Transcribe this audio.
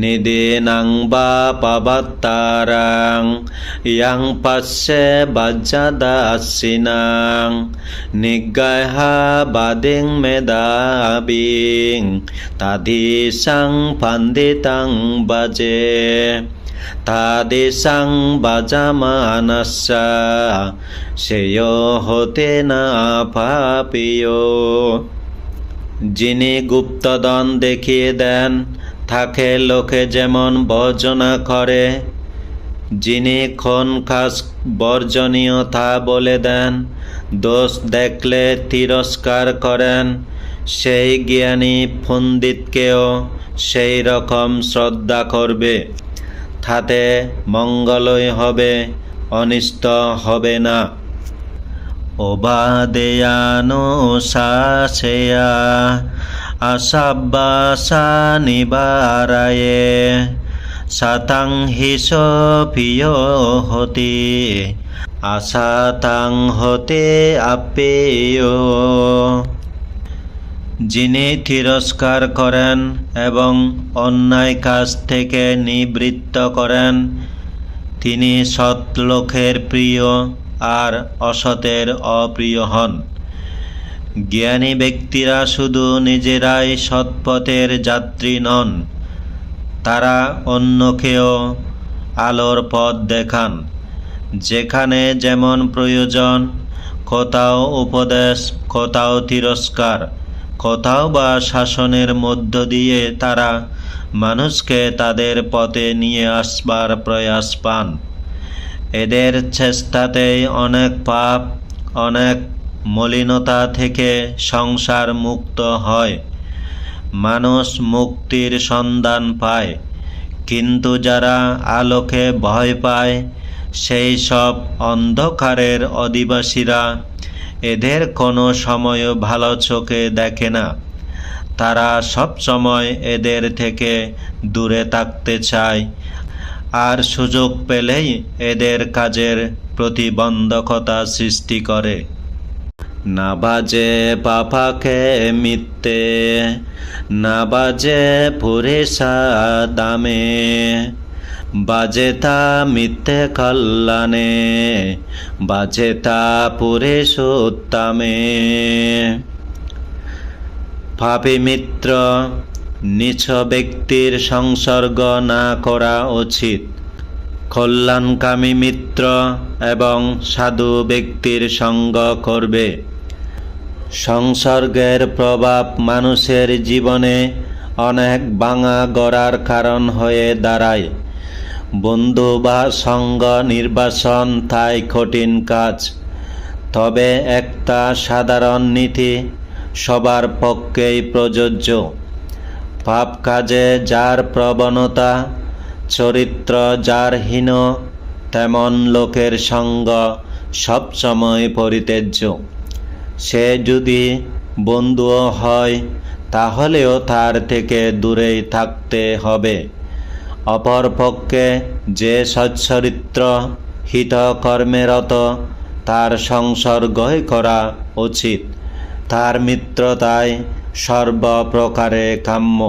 নিদেনাং বা পাবাত্তারাং ইয়াং পাশ্যে বাজ্যাদাসিনাং নিগায়হা বাদিং মেধাবিং তাদিসাং পান্দিতাং বাজে তাদেশাং বাজামানাস্যা শ্রেয় হতে না পাপিয় যিনি গুপ্তদন দেখিয়ে দেন থাকে লোকে যেমন বর্জনা করে, যিনি খন খাস বর্জনীয় তা বলে দেন, দোষ দেখলে তিরস্কার করেন, সেই জ্ঞানী পণ্ডিতকেও সেই রকম শ্রদ্ধা করবে। তাতে মঙ্গলই হবে, অনিষ্ট হবে না। ওবাদেয়ানো নিবারায়ে সাতাং হিস প্রিয় হতে আসাতাং হতে আপেয়। যিনি তিরস্কার করেন এবং অন্যায় কাজ থেকে নিবৃত্ত করেন, তিনি সৎ লোকের প্রিয় আর অসতের অপ্রিয় হন। জ্ঞানী ব্যক্তিরা শুধু নিজেরাই সৎপথের যাত্রী নন, তারা অন্যকেও আলোর পথ দেখান, যেখানে যেমন প্রয়োজন, কোথাও উপদেশ, কোথাও তিরস্কার, কোথাও বা শাসনের মধ্য দিয়ে তারা মানুষকে তাদের পথে নিয়ে আসবার প্রয়াস পান। এদের চেষ্টাতেই অনেক পাপ, অনেক মলিনতা থেকে সংসার মুক্ত হয়। মানুষ মুক্তির সন্ধান পায়। কিন্তু যারা আলোকে ভয় পায়, সেই সব অন্ধকারের অধিবাসীরা এদের কোনো সময়ও ভালো চোখে দেখে না। তারা সব সময় এদের থেকে দূরে থাকতে চায়। আর সুযোগ পেলেই এদের কাজের প্রতিবন্ধকতা সৃষ্টি করে। না বাজে পাপাকে মিথ্যে, না বাজে পুরেশা দামে। বাজে তা মিথ্যে কল্যাণে, বাজে তা পুরেশ উত্তমে পাপী মিত্র, নিছ ব্যক্তির সংসর্গ না করা উচিত। কল্যাণকামী মিত্র এবং সাধু ব্যক্তির সঙ্গ করবে। সংসর্গের প্রভাব মানুষের জীবনে অনেক বাঙা গড়ার কারণ হয়ে দাঁড়ায়। বন্ধু বা সঙ্গ নির্বাচন তাই কঠিন কাজ। তবে একটা সাধারণ নীতি সবার পক্ষেই প্রযোজ্য। পাপ কাজে যার প্রবণতা, চরিত্র যার হীন, তেমন লোকের সঙ্গ সবসময় পরিত্যাজ্য। সে যদি বন্ধুও হয়, তাহলেও তার থেকে দূরেই থাকতে হবে। অপরপক্ষে যে সচ্চরিত্র হিতকর্মেরত, তার সংসর্গই করা উচিত। তার মিত্রতায় সর্বপ্রকারে কাম্য।